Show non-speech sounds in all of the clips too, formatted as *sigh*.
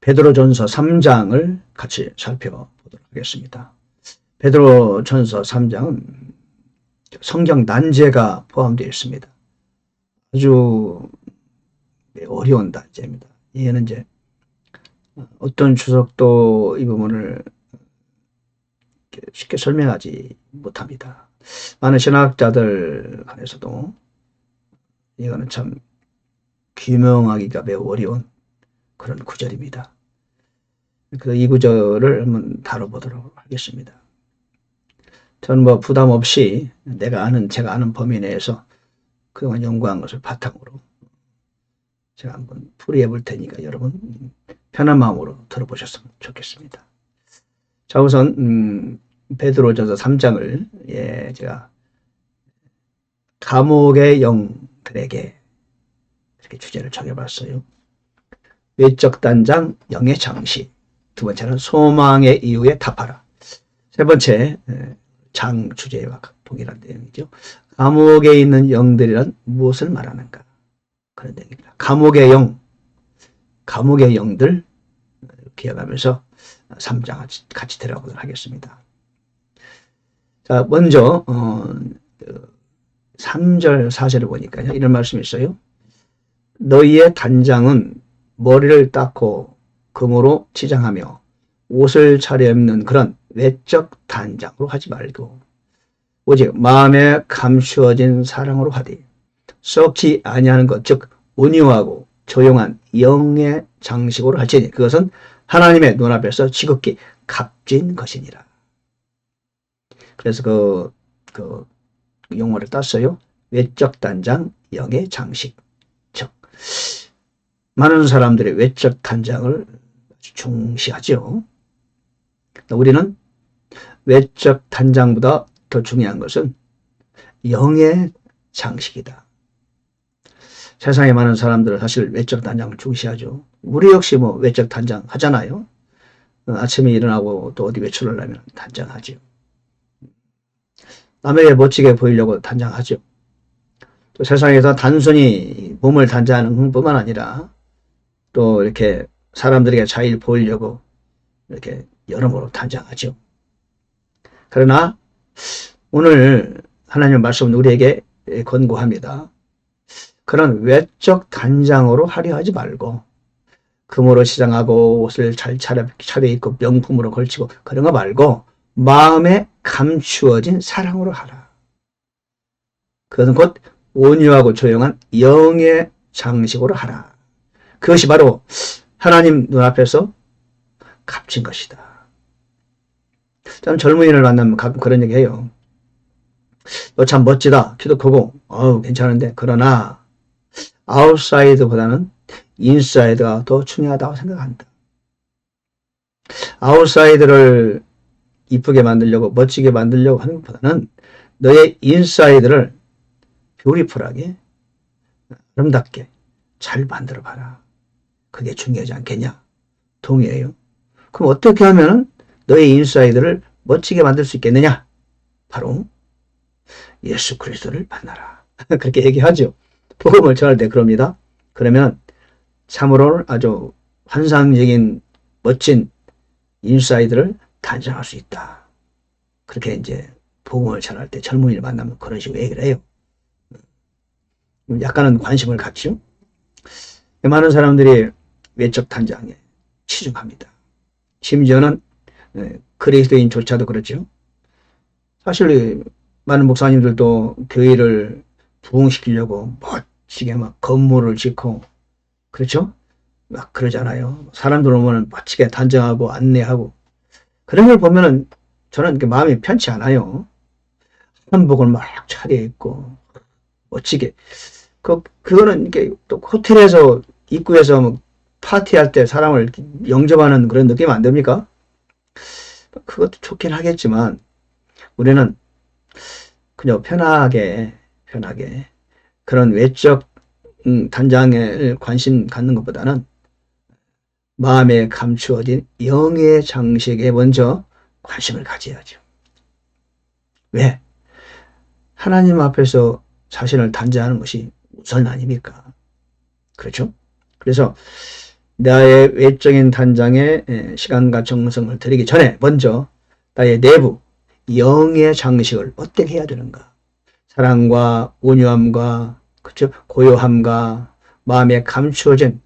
베드로전서 3장을 같이 살펴보도록 하겠습니다. 베드로전서 3장은 성경 난제가 포함되어 있습니다. 아주 어려운 난제입니다. 이해는 이제 어떤 주석도 이 부분을 쉽게 설명하지 못합니다. 많은 신학자들 간에서도 이거는 참 규명하기가 매우 어려운 그런 구절입니다. 그래서 이 구절을 한번 다뤄보도록 하겠습니다. 저는 뭐 부담 없이 내가 아는, 제가 아는 범위 내에서 그동안 연구한 것을 바탕으로 제가 한번 풀이해 볼 테니까 여러분 편한 마음으로 들어보셨으면 좋겠습니다. 자, 우선, 음, 베드로전서 3장을, 예, 제가, 감옥의 영들에게 이렇게 주제를 정해봤어요. 외적 단장, 영의 장시. 두 번째는 소망의 이유에 답하라. 세 번째, 장 주제와 동일한 내용이죠. 감옥에 있는 영들이란 무엇을 말하는가? 그런 내용입니다. 감옥의 영, 감옥의 영들 기억하면서 3장 같이, 같이 들어가도록 하겠습니다. 자, 먼저, 어, 3절, 4절을 보니까요. 이런 말씀이 있어요. 너희의 단장은 머리를 닦고 금으로 치장하며 옷을 차려입는 그런 외적 단장으로 하지 말고 오직 마음에 감추어진 사랑으로 하되 썩지 아니하는 것 즉 온유하고 조용한 영의 장식으로 할지니 그것은 하나님의 눈앞에서 지극히 값진 것이니라. 그래서 그, 그 용어를 땄어요. 외적 단장, 영의 장식. 즉, 많은 사람들이 외적 단장을 중시하죠. 우리는 외적 단장보다 더 중요한 것은 영의 장식이다. 세상에 많은 사람들은 사실 외적 단장을 중시하죠. 우리 역시 뭐 외적 단장 하잖아요. 어, 아침에 일어나고 또 어디 외출을 하면 단장하죠. 남에게 멋지게 보이려고 단장하죠. 또 세상에서 단순히 몸을 단장하는 뿐만 아니라 또 이렇게 사람들에게 잘 보이려고 이렇게 여러모로 단장하죠. 그러나 오늘 하나님 말씀은 우리에게 권고합니다. 그런 외적 단장으로 하려 하지 말고 금으로 시장하고 옷을 잘 차려, 차려입고 명품으로 걸치고 그런 거 말고 마음에 감추어진 사랑으로 하라. 그것은 곧 온유하고 조용한 영의 장식으로 하라. 그것이 바로 하나님 눈앞에서 값진 것이다. 저는 젊은이를 만나면 가끔 그런 얘기 해요. 너 참 멋지다. 키도 크고, 어우, 괜찮은데. 그러나, 아웃사이드보다는 인사이드가 더 중요하다고 생각한다. 아웃사이드를 이쁘게 만들려고 멋지게 만들려고 하는 것보다는 너의 인사이드를 뷰리풀하게 아름답게 잘 만들어 봐라. 그게 중요하지 않겠냐? 동의해요. 그럼 어떻게 하면 너의 인사이드를 멋지게 만들 수 있겠느냐? 바로 예수 그리스도를 만나라. *laughs* 그렇게 얘기하죠. 복음을 전할 때 그럽니다. 그러면 참으로 아주 환상적인 멋진 인사이드를 단장할 수 있다. 그렇게 이제 복음을 전할 때 젊은이를 만나면 그런 식으로 얘기를 해요. 약간은 관심을 갖죠. 많은 사람들이 외적 단장에 치중합니다. 심지어는 그리스도인조차도 그렇죠. 사실 많은 목사님들도 교회를 부흥시키려고 멋지게 막 건물을 짓고 그렇죠? 막 그러잖아요. 사람들 오면 멋지게 단정하고 안내하고 그런 걸 보면은 저는 마음이 편치 않아요. 한복을 막 차려입고 멋지게 그 그거는 이게 또 호텔에서 입구에서 뭐 파티할 때 사람을 영접하는 그런 느낌 안 됩니까? 그것도 좋긴 하겠지만 우리는 그냥 편하게 편하게 그런 외적 음, 단장에 관심 갖는 것보다는 마음에 감추어진 영의 장식에 먼저 관심을 가져야죠. 왜? 하나님 앞에서 자신을 단장하는 것이 우선 아닙니까? 그렇죠? 그래서 나의 외적인 단장에 에, 시간과 정성을 들이기 전에 먼저 나의 내부 영의 장식을 어떻게 해야 되는가? 사랑과 온유함과 그쵸 고요함과 마음에 감추어진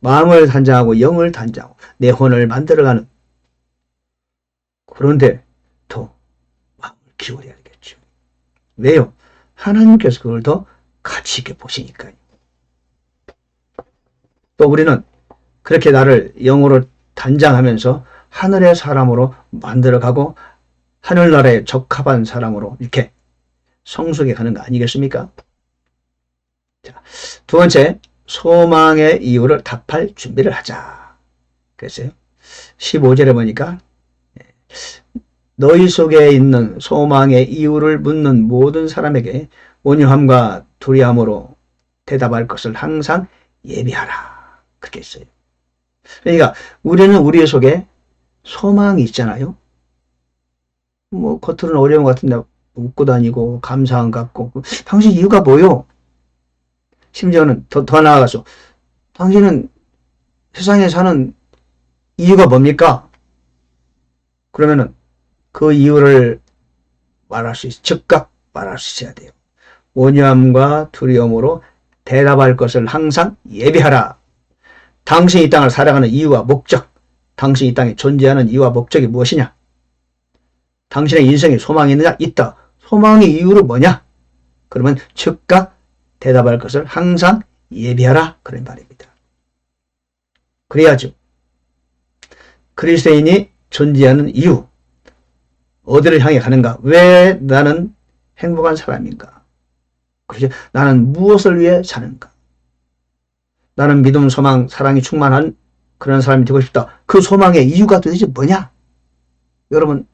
마음을 단장하고 영을 단장하고 내 혼을 만들어가는 그런데 더 마음을 기울여야 되겠죠. 왜요? 하나님께서 그걸 더 가치 있게 보시니까요. 또 우리는 그렇게 나를 영으로 단장하면서 하늘의 사람으로 만들어가고 하늘나라에 적합한 사람으로 이렇게 성숙해 가는 거 아니겠습니까? 자, 두 번째, 소망의 이유를 답할 준비를 하자. 그랬어요. 15절에 보니까 너희 속에 있는 소망의 이유를 묻는 모든 사람에게 온유함과 두려움으로 대답할 것을 항상 예비하라. 그렇게 했어요. 그러니까 우리는 우리 속에 소망이 있잖아요. 뭐 겉으로는 어려운 것 같은데 웃고 다니고 감사함 갖고 당신 이유가 뭐요? 심지어는 더, 더 나아가서 당신은 세상에 사는 이유가 뭡니까? 그러면은 그 이유를 말할 수 있, 즉각 말할 수 있어야 돼요. 온유함과 두려움으로 대답할 것을 항상 예비하라. 당신이 이 땅을 살아가는 이유와 목적, 당신이 이 땅에 존재하는 이유와 목적이 무엇이냐? 당신의 인생에 소망이 있느냐? 있다. 소망의 이유로 뭐냐? 그러면 즉각 대답할 것을 항상 예비하라. 그런 말입니다. 그래야죠. 그리스도인이 존재하는 이유, 어디를 향해 가는가? 왜 나는 행복한 사람인가? 그렇죠? 나는 무엇을 위해 사는가? 나는 믿음, 소망, 사랑이 충만한 그런 사람이 되고 싶다. 그 소망의 이유가 도대체 뭐냐? 여러분,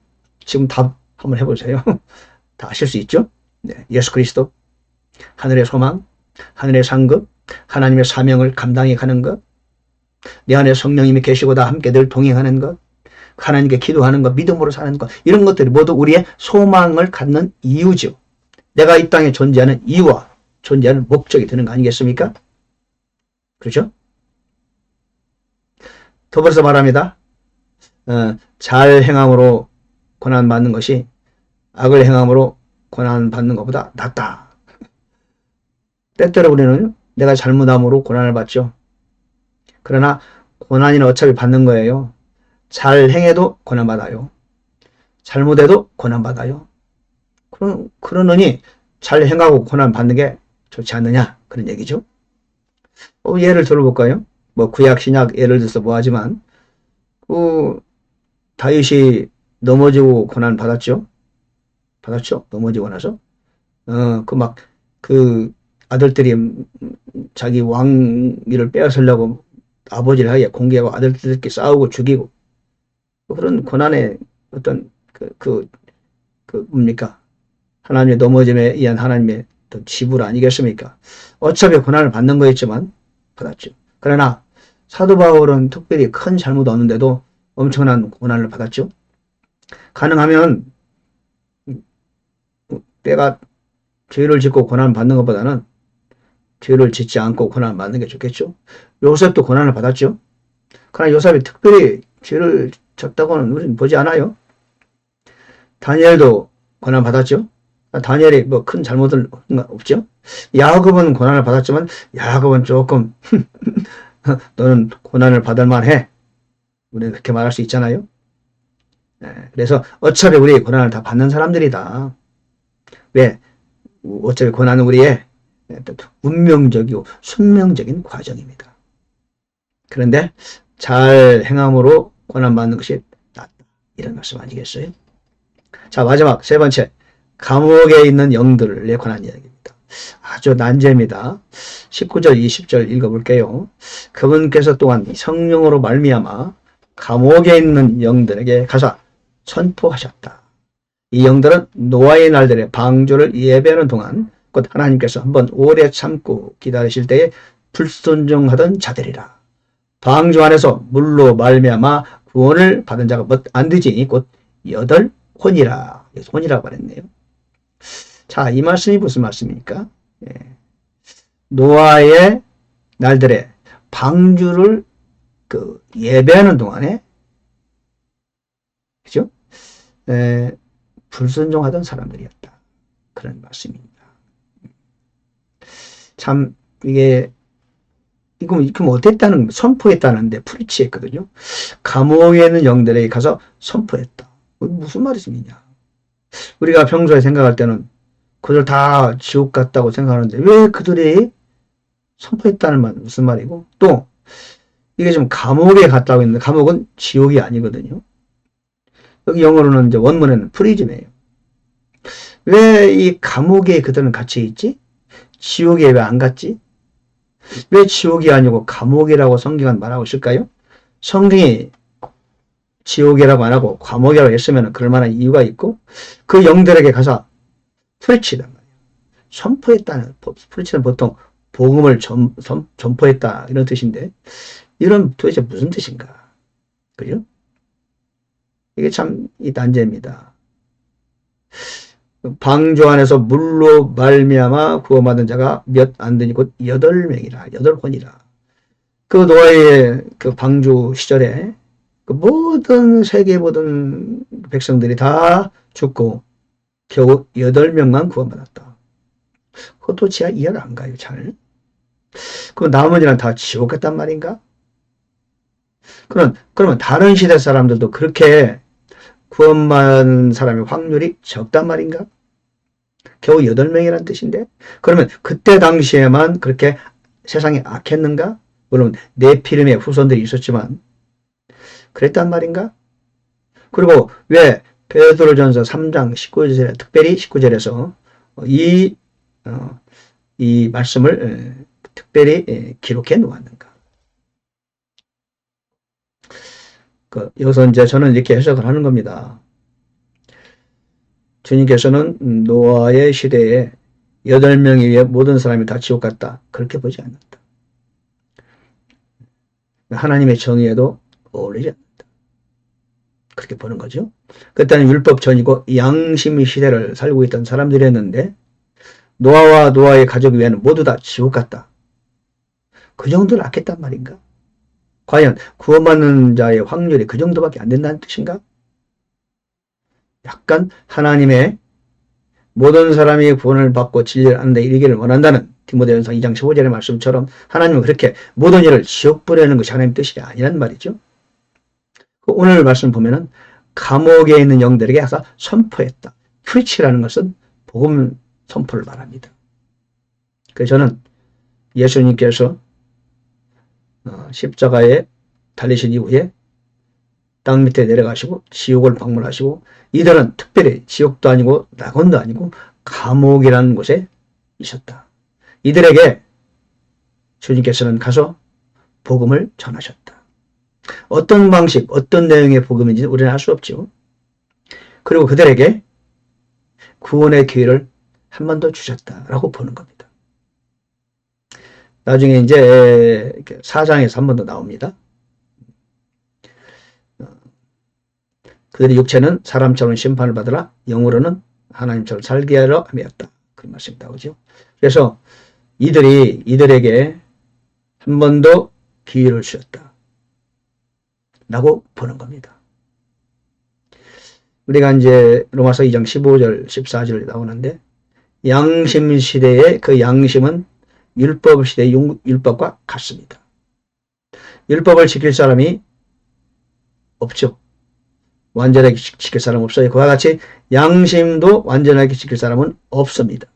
지금 답 한번 해보세요. *laughs* 다 아실 수 있죠? 네, 예수 그리스도, 하늘의 소망, 하늘의 상급, 하나님의 사명을 감당해 가는 것, 내 안에 성령님이 계시고 다 함께 늘 동행하는 것, 하나님께 기도하는 것, 믿음으로 사는 것, 이런 것들이 모두 우리의 소망을 갖는 이유죠. 내가 이 땅에 존재하는 이유와 존재하는 목적이 되는 거 아니겠습니까? 그렇죠? 더불어서 말합니다. 어, 잘 행함으로 고난 받는 것이 악을 행함으로 고난 받는 것보다 낫다. 때때로 우리는 내가 잘못함으로 고난을 받죠. 그러나 고난이는 어차피 받는 거예요. 잘 행해도 고난 받아요. 잘못해도 고난 받아요. 그러, 그러느니 잘 행하고 고난 받는 게 좋지 않느냐 그런 얘기죠. 어, 예를 들어볼까요? 뭐 구약 신약 예를 들어서 뭐 하지만 그 다윗이 넘어지고 고난 받았죠. 받았죠. 넘어지고 나서 어 그 막그 아들들이 자기 왕위를 빼앗으려고 아버지를 하게 공개하고 아들들끼리 싸우고 죽이고 그런 고난의 어떤 그, 그, 그 뭡니까 하나님의 넘어짐에 의한 하나님의 어떤 지불 아니겠습니까? 어차피 고난을 받는 거였지만 받았죠. 그러나 사도 바울은 특별히 큰 잘못 없는데도 엄청난 고난을 받았죠. 가능하면 때가 죄를 짓고 고난 받는 것보다는 죄를 짓지 않고 고난 받는 게 좋겠죠. 요셉도 고난을 받았죠. 그러나 요셉이 특별히 죄를 졌다고는 우리는 보지 않아요. 다니엘도 고난 받았죠. 다니엘이 뭐 큰 잘못은 없죠. 야곱은 고난을 받았지만 야곱은 조금 *laughs* 너는 고난을 받을 만해. 우리는 그렇게 말할 수 있잖아요. 네, 그래서 어차피 우리 고난을 다 받는 사람들이다. 왜? 어차피 고난은 우리의 운명적이고 숙명적인 과정입니다. 그런데 잘 행함으로 고난받는 것이 낫다. 이런 말씀 아니겠어요? 자, 마지막 세 번째. 감옥에 있는 영들에 관한 이야기입니다. 아주 난제입니다. 19절, 20절 읽어볼게요. 그분께서 또한 성령으로 말미암아 감옥에 있는 영들에게 가서 선포하셨다. 이 영들은 노아의 날들의 방조를 예배하는 동안 곧 하나님께서 한번 오래 참고 기다리실 때에 불순종하던 자들이라. 방조 안에서 물로 말미암아 구원을 받은 자가 안 되지 곧 여덟 혼이라. 혼이라고 말했네요. 자, 이 말씀이 무슨 말씀입니까? 예. 노아의 날들에 방주를 그 예배하는 동안에 그죠? 에, 불순종하던 사람들이었다. 그런 말씀입니다. 참 이게 이거 그럼 어땠다는 선포했다는데 프리치했거든요. 감옥에 있는 영들에게 가서 선포했다. 무슨 말이냐? 우리가 평소에 생각할 때는 그들 다 지옥 같다고 생각하는데 왜 그들이 선포했다는 말 무슨 말이고 또 이게 지금 감옥에 갔다고 했는데 감옥은 지옥이 아니거든요. 여기 영어로는 이제 원문에는 프리즘이에요. 왜 이 감옥에 그들은 갇혀 있지? 지옥에 왜 안 갔지? 왜 지옥이 아니고 감옥이라고 성경은 말하고 있을까요? 성경이 지옥이라고 안 하고 감옥이라고 했으면 그럴 만한 이유가 있고 그 영들에게 가서 프리치단 말이에요. 선포했다는 프리치는 보통 복음을 전, 전, 전포했다 이런 뜻인데 이런 도대체 무슨 뜻인가? 그죠? 이게 참 이 난제입니다. 방주 안에서 물로 말미암아 구원받은 자가 몇 안 되니 곧 여덟 명이라 여덟 혼이라. 그 노아의 그 방주 시절에 그 모든 세계 모든 백성들이 다 죽고 겨우 여덟 명만 구원받았다. 그것도 제가 이해가 안 가요, 잘. 그럼 나머지는 다 지옥 갔단 말인가? 그럼, 그러면 다른 시대 사람들도 그렇게 구원받는 사람의 확률이 적단 말인가? 겨우 8명이란 뜻인데? 그러면 그때 당시에만 그렇게 세상이 악했는가? 물론 네피름의 후손들이 있었지만 그랬단 말인가? 그리고 왜 베드로전서 3장 19절에 특별히 19절에서 이, 어, 이 말씀을 특별히 기록해 놓았는가? 그, 여기서 이제 저는 이렇게 해석을 하는 겁니다. 주님께서는 노아의 시대에 여덟 명에 모든 사람이 다 지옥 갔다. 그렇게 보지 않는다. 하나님의 정의에도 어울리지 않는다. 그렇게 보는 거죠. 그때는 율법 전이고 양심 시대를 살고 있던 사람들이었는데 노아와 노아의 가족 외에는 모두 다 지옥 갔다. 그 정도를 아꼈단 말인가? 과연 구원받는 자의 확률이 그 정도밖에 안 된다는 뜻인가? 약간 하나님의 모든 사람이 구원을 받고 진리를 안데 이르기를 원한다는 디모데전서 2장 15절의 말씀처럼 하나님은 그렇게 모든 일을 지옥 보내는 것이 하나님 뜻이 아니란 말이죠. 그 오늘 말씀 보면은 감옥에 있는 영들에게 가서 선포했다. 프리치라는 것은 복음 선포를 말합니다. 그래서 저는 예수님께서 어, 십자가에 달리신 이후에 땅 밑에 내려가시고 지옥을 방문하시고 이들은 특별히 지옥도 아니고 낙원도 아니고 감옥이라는 곳에 있었다. 이들에게 주님께서는 가서 복음을 전하셨다. 어떤 방식, 어떤 내용의 복음인지 우리는 알 수 없죠. 그리고 그들에게 구원의 기회를 한 번 더 주셨다라고 보는 겁니다. 나중에 이제 사장에서 한 번 더 나옵니다. 그들의 육체는 사람처럼 심판을 받으라 영으로는 하나님처럼 살게 하려 함이었다. 그 말씀이 나오죠. 그래서 이들이 이들에게 한 번 더 기회를 주셨다. 라고 보는 겁니다. 우리가 이제 로마서 2장 15절, 14절 나오는데 양심 시대의 그 양심은 율법 시대의 율법과 같습니다. 율법을 지킬 사람이 없죠. 완전하게 지킬 사람 없어요. 그와 같이 양심도 완전하게 지킬 사람은 없습니다.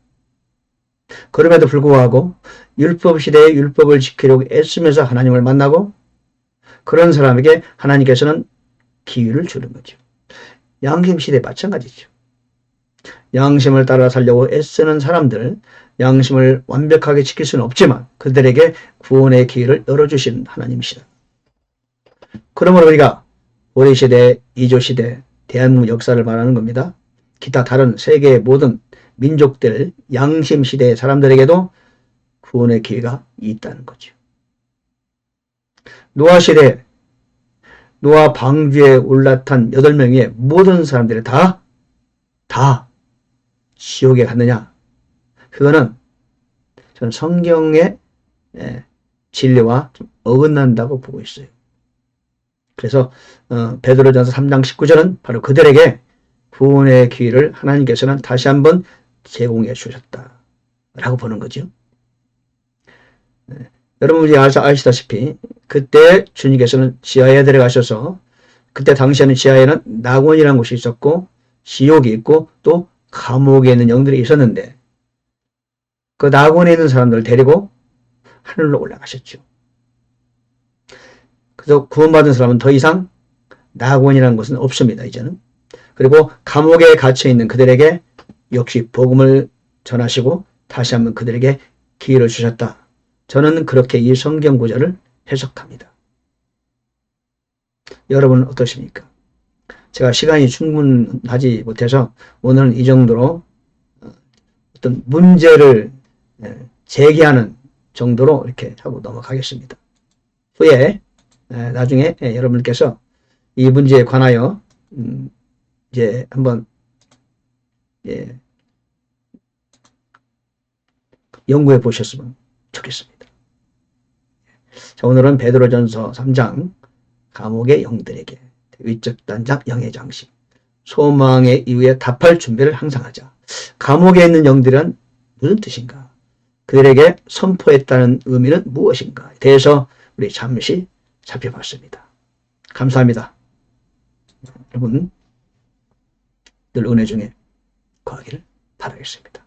그럼에도 불구하고 율법 시대에 율법을 지키려고 애쓰면서 하나님을 만나고 그런 사람에게 하나님께서는 기회를 주는 거죠. 양심 시대 마찬가지죠. 양심을 따라 살려고 애쓰는 사람들, 양심을 완벽하게 지킬 수는 없지만 그들에게 구원의 기회를 열어주신 하나님이시다. 그러므로 우리가 우리 시대, 이조 시대, 대한민국 역사를 말하는 겁니다. 기타 다른 세계의 모든 민족들, 양심 시대의 사람들에게도 구원의 기회가 있다는 거죠. 노아 시대, 노아 방주에 올라탄 8명의 모든 사람들이 다, 다 지옥에 갔느냐? 그거는 저는 성경의 예, 진리와 좀 어긋난다고 보고 있어요. 그래서 어, 베드로전서 3장 19절은 바로 그들에게 구원의 기회를 하나님께서는 다시 한번 제공해 주셨다라고 보는 거죠. 네. 여러분들이 아시- 아시다시피 그때 주님께서는 지하에 들어가셔서 그때 당시에는 지하에는 낙원이라는 곳이 있었고 지옥이 있고 또 감옥에 있는 영들이 있었는데 그 낙원에 있는 사람들을 데리고 하늘로 올라가셨죠. 그래서 구원받은 사람은 더 이상 낙원이라는 것은 없습니다. 이제는. 그리고 감옥에 갇혀 있는 그들에게 역시 복음을 전하시고 다시 한번 그들에게 기회를 주셨다. 저는 그렇게 이 성경 구절을 해석합니다. 여러분은 어떠십니까? 제가 시간이 충분하지 못해서 오늘은 이 정도로 어, 어떤 문제를 예, 제기하는 정도로 이렇게 하고 넘어가겠습니다. 후에 에, 나중에 예, 여러분께서 이 문제에 관하여 음, 이제 한번 예, 연구해 보셨으면 좋겠습니다. 자, 오늘은 베드로전서 3장 감옥의 영들에게 위적 단장 영의 장식 소망의 이후에 답할 준비를 항상 하자. 감옥에 있는 영들은 무슨 뜻인가? 그들에게 선포했다는 의미는 무엇인가에 대해서 우리 잠시 살펴봤습니다. 감사합니다. 여러분 늘 은혜 중에 거하기를 바라겠습니다.